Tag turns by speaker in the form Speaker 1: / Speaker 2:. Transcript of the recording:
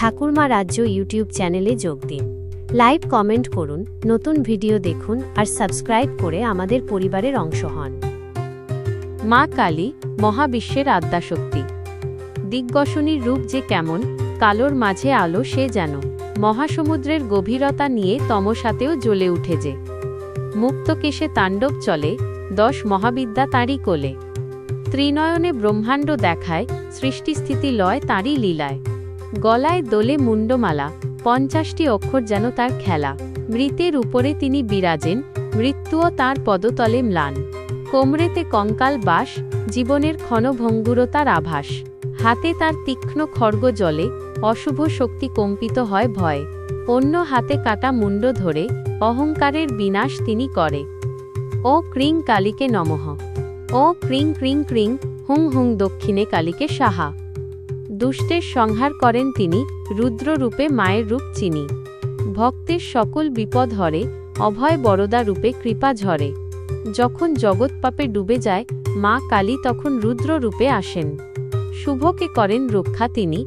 Speaker 1: ঠাকুরমা রাজ্য ইউটিউব চ্যানেলে যোগ দিন। লাইভ কমেন্ট করুন, নতুন ভিডিও দেখুন আর সাবস্ক্রাইব করে আমাদের পরিবারের অংশ হন। মা কালী, মহাবিশ্বের আদ্যাশক্তি। দিগ্গসনীর রূপ যে কেমন, কালোর মাঝে আলো সে যেন। মহাসমুদ্রের গভীরতা নিয়ে তমসাতেও জ্বলে উঠে যে। মুক্তকেশে তাণ্ডব চলে, দশ মহাবিদ্যা তাঁরই কোলে। ত্রিনয়নে ব্রহ্মাণ্ড দেখায়, সৃষ্টিস্থিতি লয় তাঁরই লীলায়। গলায় দোলে মুন্ডমালা পঞ্চাশটি অক্ষর যেন তার খেলা। মৃতের উপরে তিনি বিরাজেন, মৃত্যুও তাঁর পদতলে ম্লান। কোমরেতে কঙ্কাল বাস, জীবনের ক্ষণভঙ্গুরতার আভাস। হাতে তার তীক্ষ্ণ খড়গ জলে, অশুভ শক্তি কম্পিত হয় ভয়। অন্য হাতে কাটা মুন্ড ধরে, অহংকারের বিনাশ তিনি করে। ও ক্রিং কালীকে নমঃ। ও ক্রিং ক্রিং ক্রিং, হুং হুং দক্ষিণে কালীকে সাহা। দুষ্টের সংহার করেন তিনি, রুদ্ররূপে মায়ের রূপ চিনি। ভক্তের সকল বিপদ হরে, অভয় বরদা রূপে কৃপা ঝরে। যখন জগৎ পাপে ডুবে যায়, মা কালী তখন রুদ্র রূপে আসেন। শুভকে করেন রক্ষা তিনি